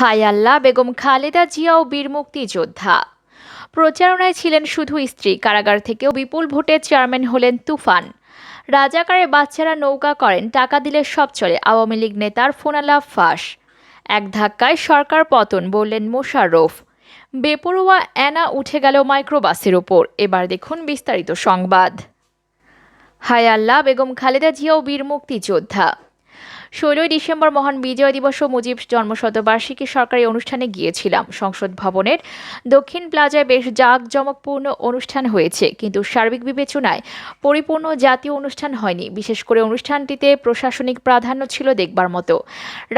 হায় আল্লাহ বেগম খালেদা জিয়া ও বীর মুক্তিযোদ্ধা। প্রচারণায় ছিলেন শুধু স্ত্রী, কারাগার থেকেও বিপুল ভোটে চেয়ারম্যান হলেন তুফান। রাজাকারে বাচ্চারা নৌকা করেন, টাকা দিলে সব চলে, আওয়ামী লীগ নেতার ফোনালাভ ফাঁস। এক ধাক্কায় সরকার পতন, বললেন মোশাররফ। বেপরোয়া অ্যানা উঠে গেল মাইক্রোবাসের ওপর। এবার দেখুন বিস্তারিত সংবাদ। হায় আল্লাহ বেগম খালেদা জিয়া ও বীর মুক্তিযোদ্ধা। ষোলোই ডিসেম্বর মহান বিজয় দিবস ও মুজিব জন্মশতবার্ষিকী সরকারি অনুষ্ঠানে গিয়েছিলাম। সংসদ ভবনের দক্ষিণ প্লাজায় বেশ জাঁকজমকপূর্ণ অনুষ্ঠান হয়েছে, কিন্তু সার্বিক বিবেচনায় পরিপূর্ণ জাতীয় অনুষ্ঠান হয়নি। বিশেষ করে অনুষ্ঠানটিতে প্রশাসনিক প্রাধান্য ছিল দেখবার মতো।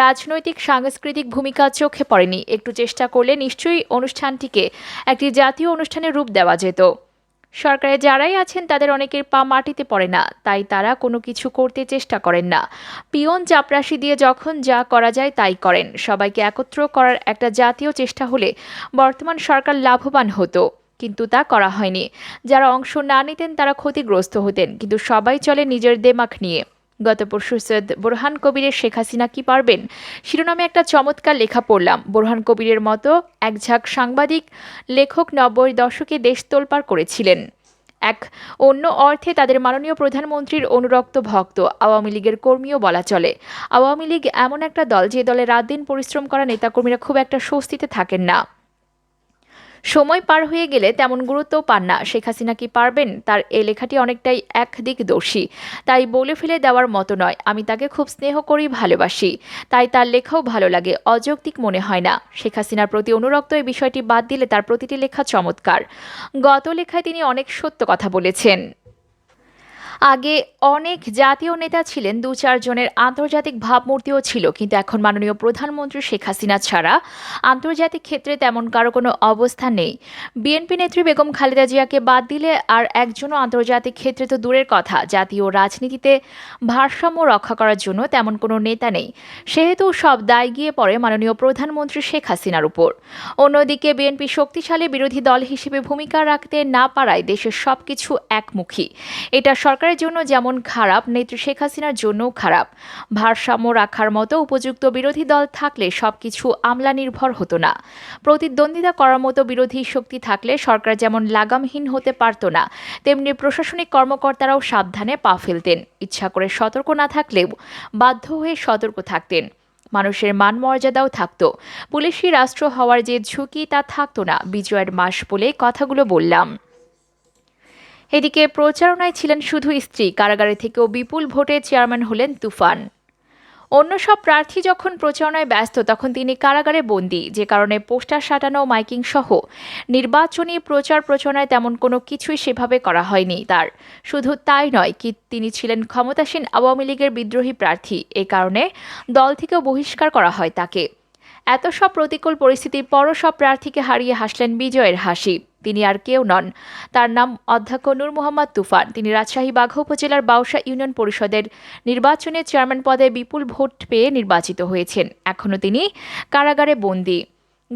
রাজনৈতিক, সাংস্কৃতিক ভূমিকা চোখে পড়েনি। একটু চেষ্টা করলে নিশ্চয়ই অনুষ্ঠানটিকে একটি জাতীয় অনুষ্ঠানের রূপ দেওয়া যেত। সরকারে যারাই আছেন, তাদের অনেকের পা মাটিতে পড়ে না, তাই তারা কোনো কিছু করতে চেষ্টা করেন না। পিয়ন চাপরাশি দিয়ে যখন যা করা যায়, তাই করেন। সবাইকে একত্র করার একটা জাতীয় চেষ্টা হলে বর্তমান সরকার লাভবান হতো, কিন্তু তা করা হয়নি। যারা অংশ না নিতেন, তারা ক্ষতিগ্রস্ত হতেন, কিন্তু সবাই চলে নিজের দেমাক নিয়ে। গত পরশু সৈয়দ বোরহান কবিরের শেখ হাসিনা কি পারবেন? শিরোনামে একটা চমৎকার লেখা পড়লাম। বোরহান কবিরের মতো এক ঝাঁক সাংবাদিক লেখক নব্বই দশকে দেশ তোলপাড় করেছিলেন। এক অন্য অর্থে তাদের মাননীয় প্রধানমন্ত্রীর অনুরক্ত ভক্ত, আওয়ামী লীগের কর্মীও বলা চলে। আওয়ামী লীগ এমন একটা দল যে দলে রাত দিন পরিশ্রম করা নেতাকর্মীরা খুব একটা স্বস্তিতে থাকেন না। সময় পার হয়ে গেলে তেমন গুরুত্ব পান না। শেখ হাসিনা কি পারবেন? তার এই লেখাটি অনেকটাই একদিক দোষী। তাই বলে ফেলে দেওয়ার মতো নয়। আমি তাকে খুব স্নেহ করি, ভালোবাসি। তাই তার লেখাও ভালো লাগে, অযৌক্তিক মনে হয় না। শেখ হাসিনার প্রতি অনুরক্ত এই বিষয়টি বাদ দিলে তার প্রতিটি লেখা চমৎকার। গত লেখায় তিনি অনেক সত্য কথা বলেছেন। আগে অনেক জাতীয় নেতা ছিলেন, দু চারজনের আন্তর্জাতিক ভাবমূর্তিও ছিল, কিন্তু এখন মাননীয় প্রধানমন্ত্রী শেখ হাসিনা ছাড়া আন্তর্জাতিক ক্ষেত্রে তেমন কারও কোনো অবস্থান নেই। বিএনপি নেত্রী বেগম খালেদা জিয়াকে বাদ দিলে আর একজনও আন্তর্জাতিক ক্ষেত্রে তো দূরের কথা, জাতীয় রাজনীতিতে ভারসাম্য রক্ষা করার জন্য তেমন কোনো নেতা নেই। সেহেতু সব দায় গিয়ে পড়ে মাননীয় প্রধানমন্ত্রী শেখ হাসিনার উপর। অন্যদিকে বিএনপি শক্তিশালী বিরোধী দল হিসেবে ভূমিকা রাখতে না পারায় দেশের সবকিছু একমুখী। এটা সরকারের জন্য যেমন খারাপ, নেত্রী শেখ হাসিনার জন্যও খারাপ। ভারসাম্য রাখার মতো উপযুক্ত বিরোধী দল থাকলে সবকিছু আমলা নির্ভর হতো না। প্রতিদ্বন্দ্বিতা করার মতো বিরোধী শক্তি থাকলে সরকার যেমন লাগামহীন হতে পারত না, তেমনি প্রশাসনিক কর্মকর্তারাও সাবধানে পা ফেলতেন। ইচ্ছা করে সতর্ক না থাকলেও বাধ্য হয়ে সতর্ক থাকতেন। মানুষের মান মর্যাদাও থাকতো। পুলিশি রাষ্ট্র হওয়ার যে ঝুঁকি তা থাকতো না। বিজয়ের মাস বলে কথাগুলো বললাম। এদিকে প্রচারণায় ছিলেন শুধু স্ত্রী, কারাগারে থেকেও বিপুল ভোটে চেয়ারম্যান হলেন তুফান। অন্য সব প্রার্থী যখন প্রচারণায় ব্যস্ত, তখন তিনি কারাগারে বন্দী, যে কারণে পোস্টার সাটানো, মাইকিং সহ নির্বাচনী প্রচার প্রচারণায় তেমন কোনো কিছুই সেভাবে করা হয়নি তার। শুধু তাই নয় কি তিনি ছিলেন ক্ষমতাসীন আওয়ামী লীগের বিদ্রোহী প্রার্থী, এ কারণে দল থেকেও বহিষ্কার করা হয় তাকে। এত সব প্রতিকূল পরিস্থিতির পরও সব প্রার্থীকে হারিয়ে হাসলেন বিজয়ের হাসি। তিনি আর কেউ নন। তার নাম অধ্যক্ষ নূর মোহাম্মদ তুফান। তিনি রাজশাহী বাঘ উপজেলার বাউসা ইউনিয়ন পরিষদের নির্বাচনে চেয়ারম্যান পদে বিপুল ভোট পেয়ে নির্বাচিত হয়েছেন। এখনও তিনি কারাগারে বন্দী।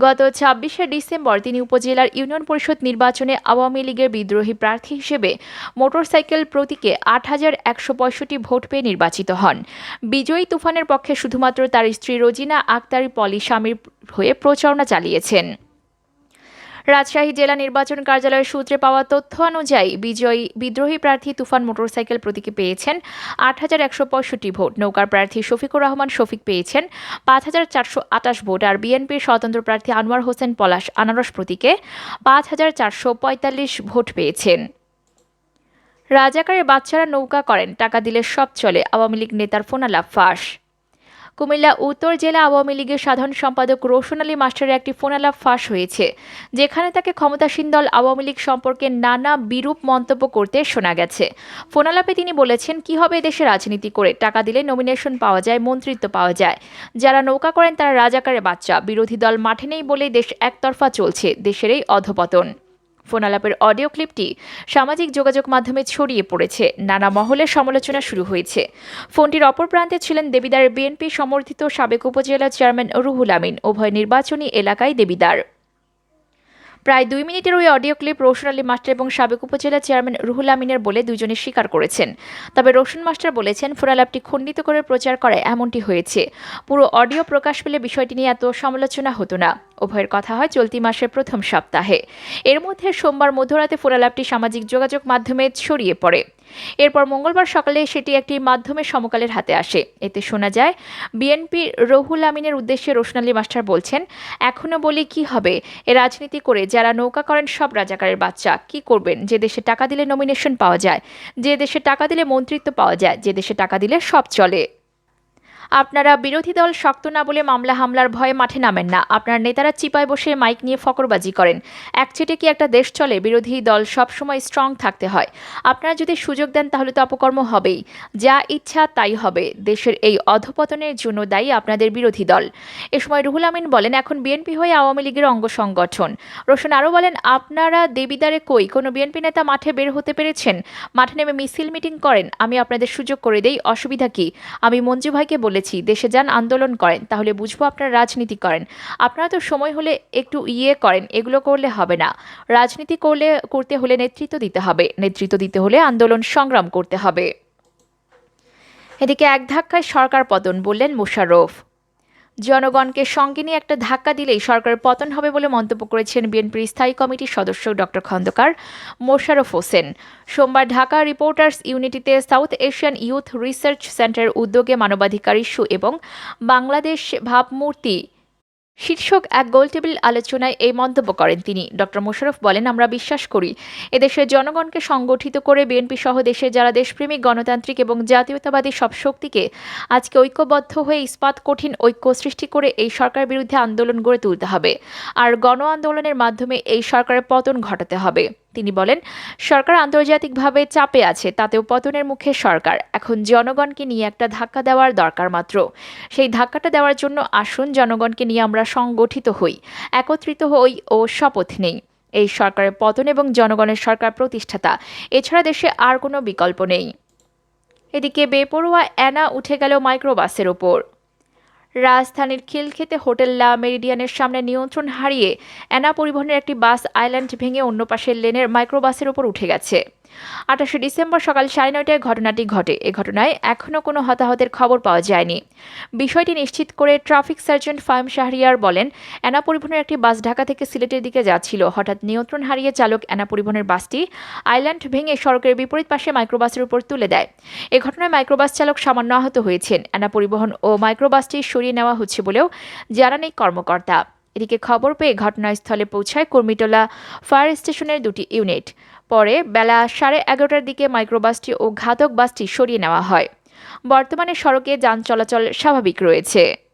গত ছাব্বিশে ডিসেম্বর তিনি উপজেলার ইউনিয়ন পরিষদ নির্বাচনে আওয়ামী লীগের বিদ্রোহী প্রার্থী হিসেবে মোটরসাইকেল প্রতীকে আট হাজার একশো পঁয়ষট্টি ভোট পেয়ে নির্বাচিত হন। বিজয়ী তুফানের পক্ষে শুধুমাত্র তার স্ত্রী রোজিনা আক্তারি পলি স্বামীর হয়ে প্রচারণা চালিয়েছেন। রাজশাহী জেলা নির্বাচন কার্যালয়ের সূত্রে পাওয়া তথ্য অনুযায়ী বিজয়ী বিদ্রোহী প্রার্থী তুফান মোটরসাইকেল প্রতীকে পেয়েছেন আট হাজার একশো পঁয়ষট্টি ভোট। নৌকার প্রার্থী শফিকুর রহমান শফিক পেয়েছেন পাঁচ হাজার চারশো আটাশ ভোট আর বিএনপির স্বতন্ত্র প্রার্থী আনোয়ার হোসেন পলাশ আনারস প্রতীকে পাঁচ হাজার চারশো পঁয়তাল্লিশ ভোট পেয়েছেন। রাজাকারের বাচ্চারা নৌকা করেন, টাকা দিলে সব চলে, আওয়ামী লীগ নেতার ফোনালাপ ফাঁস। কুমিল্লা উত্তর জেলা আওয়ামী লীগের সাধারণ সম্পাদক রোশন আলী মাস্টারের একটি ফোনালাপ ফাঁস হয়েছে, যেখানে তাকে ক্ষমতাসীন দল আওয়ামী লীগ সম্পর্কে নানা বিরূপ মন্তব্য করতে শোনা গেছে। ফোনালাপে তিনি বলেছেন, কি হবে দেশে রাজনীতি করে? টাকা দিলে নমিনেশন পাওয়া যায়, মন্ত্রিত্ব পাওয়া যায়। যারা নৌকা করেন তারা রাজাকারের বাচ্চা। বিরোধী দল মাঠে নেই বলেই দেশ একতরফা চলছে। দেশের এই অধপতন। ফোনালাপের অডিও ক্লিপটি সামাজিক যোগাযোগ মাধ্যমে ছড়িয়ে পড়েছে। নানা মহলে সমালোচনা শুরু হয়েছে। ফোনটির অপর প্রান্তে ছিলেন দেবিদার বিএনপি সমর্থিত সাবেক উপজেলা চেয়ারম্যান রুহুল আমিন। উভয় নির্বাচনী এলাকায় দেবিদার। প্রায় দুই মিনিটের ওই audio clip Roshan Ali master এবং সাবেক উপজেলা চেয়ারম্যান রুহুল আমিনের বলে দুজনে স্বীকার করেছেন। তবে রোশন মাস্টার বলেছেন ফোরালাপটি খণ্ডিত করে প্রচার করে এমনটি হয়েছে। পুরো অডিও প্রকাশ পেলে বিষয়টি নিয়ে এত সমালোচনা হতো না। উভয়ের কথা হয় চলতি মাসের প্রথম সপ্তাহে। এর মধ্যে সোমবার মধ্যরাতে ফোরালাপটি সামাজিক যোগাযোগ মাধ্যমে ছড়িয়ে পড়ে। এরপর মঙ্গলবার সকালে সেটি একটি মাধ্যমে সমকালের হাতে আসে। এতে শোনা যায় বিএনপি রহুল আমিনের উদ্দেশ্যে রোশনালী মাস্টার বলছেন এখনও বলি কি হবে? এ রাজনীতি করে যারা নৌকা করেন সব রাজাকারের বাচ্চা। কি করবেন? যে দেশে টাকা দিলে নমিনেশন পাওয়া যায়, যে দেশে টাকা দিলে মন্ত্রিত্ব পাওয়া যায়, যে দেশে টাকা দিলে সব চলে। আপনারা বিরোধী দল শক্ত না বলে মামলা হামলার ভয়ে মাঠে নামেন না। আপনার নেতারা চিপায় বসে মাইক নিয়ে ফকরবাজি করেন। একচেটে কি একটা দেশ চলে, বিরোধী দল সবসময় স্ট্রং থাকতে হয়। আপনারা যদি সুযোগ দেন তাহলে তো অপকর্ম হবেই। যা ইচ্ছা তাই হবে। দেশের এই অধপতনের জন্য দায়ী আপনাদের বিরোধী দল। এ সময় রুহুল আমিন বলেন, এখন বিএনপি হয়ে আওয়ামী লীগের অঙ্গ সংগঠন। রোশন আরও বলেন, আপনারা দেবিদারে কই? কোনো বিএনপি নেতা মাঠে বের হতে পেরেছেন? মাঠে নেমে মিছিল মিটিং করেন? আমি আপনাদের সুযোগ করে দেই, অসুবিধা কি? আমি মঞ্জু ভাইকে বলেছি। দেশে যান, আন্দোলন করেন, তাহলে বুঝব আপনারা রাজনীতি করেন। আপনারা তো সময় হলে একটু ইয়ে করেন, এগুলো করলে হবে না। রাজনীতি করলে, করতে হলে নেতৃত্ব দিতে হবে, নেতৃত্ব দিতে হলে আন্দোলন সংগ্রাম করতে হবে। এদিকে এক ধাক্কায় সরকার পতন, বললেন মোশাররফ। জনগণকে সঙ্গে নিয়ে একটা ধাক্কা দিলেই সরকারের পতন হবে বলে মন্তব্য করেছেন বিএনপির স্থায়ী কমিটির সদস্য ডক্টর খন্দকার মোশারফ হোসেন। সোমবার ঢাকা রিপোর্টার্স ইউনিটিতে সাউথ এশিয়ান ইউথ রিসার্চ সেন্টারের উদ্যোগে মানবাধিকার ইস্যু এবং বাংলাদেশ ভাবমূর্তি শীর্ষক এক গোলটেবিল আলোচনায় এই মন্তব্য করেন তিনি। ডক্টর মোশারফ বলেন, আমরা বিশ্বাস করি এদেশের জনগণকে সংগঠিত করে বিএনপি সহ দেশের যারা দেশপ্রেমিক, গণতান্ত্রিক এবং জাতীয়তাবাদী সব শক্তিকে আজকে ঐক্যবদ্ধ হয়ে ইস্পাত কঠিন ঐক্য সৃষ্টি করে এই সরকার বিরুদ্ধে আন্দোলন গড়ে তুলতে হবে। আর গণ আন্দোলনের মাধ্যমে এই সরকারের পতন ঘটাতে হবে। তিনি বলেন, সরকার আন্তর্জাতিকভাবে চাপে আছে, তাতেও পতনের মুখে সরকার। এখন জনগণকে নিয়ে একটা ধাক্কা দেওয়ার দরকার মাত্র। সেই ধাক্কাটা দেওয়ার জন্য আসুন, জনগণকে নিয়ে আমরা সংগঠিত হই, একত্রিত হই ও শপথ নেই। এই সরকারের পতন এবং জনগণের সরকার প্রতিষ্ঠাতা, এছাড়া দেশে আর কোনো বিকল্প নেই। এদিকে বেপরোয়া অ্যানা উঠে গেল মাইক্রোবাসের ওপর। রাজধানীর খিলখেতে হোটেল লা মেরিডিয়ানের সামনে নিয়ন্ত্রণ হারিয়ে অ্যানা পরিবহনের একটি বাস আইল্যান্ড ভেঙে অন্য পাশের লেনের মাইক্রোবাসের ওপর উঠে গেছে। আঠাশে ডিসেম্বর সকাল সাড়ে নয়টায় ঘটনাটি ঘটে। এ ঘটনায় এখনও কোনো হতাহতের খবর পাওয়া যায়নি। বিষয়টি নিশ্চিত করে ট্রাফিক সার্জেন্ট ফাহিম শাহরিয়ার বলেন অ্যানা পরিবহনের একটি বাস ঢাকা থেকে সিলেটের দিকে যাচ্ছিল। হঠাৎ নিয়ন্ত্রণ হারিয়ে চালক এনা পরিবহনের বাসটি আইল্যান্ড ভেঙে সড়কের বিপরীত পাশে মাইক্রোবাসের উপর তুলে দেয়। এ ঘটনায় মাইক্রোবাস চালক সামান্য আহত হয়েছেন। এনা পরিবহন ও মাইক্রোবাসটি সরিয়ে নেওয়া হচ্ছে বলেও জানান এই কর্মকর্তা। এদিকে খবর পেয়ে ঘটনাস্থলে পৌঁছায় কর্মীটোলা ফায়ার স্টেশনের দুটি ইউনিট। পরে বেলা সাড়ে এগারোটার দিকে মাইক্রোবাসটি ও ঘাতক বাসটি সরিয়ে নেওয়া হয়। বর্তমানে সড়কে যান চলাচল স্বাভাবিক রয়েছে।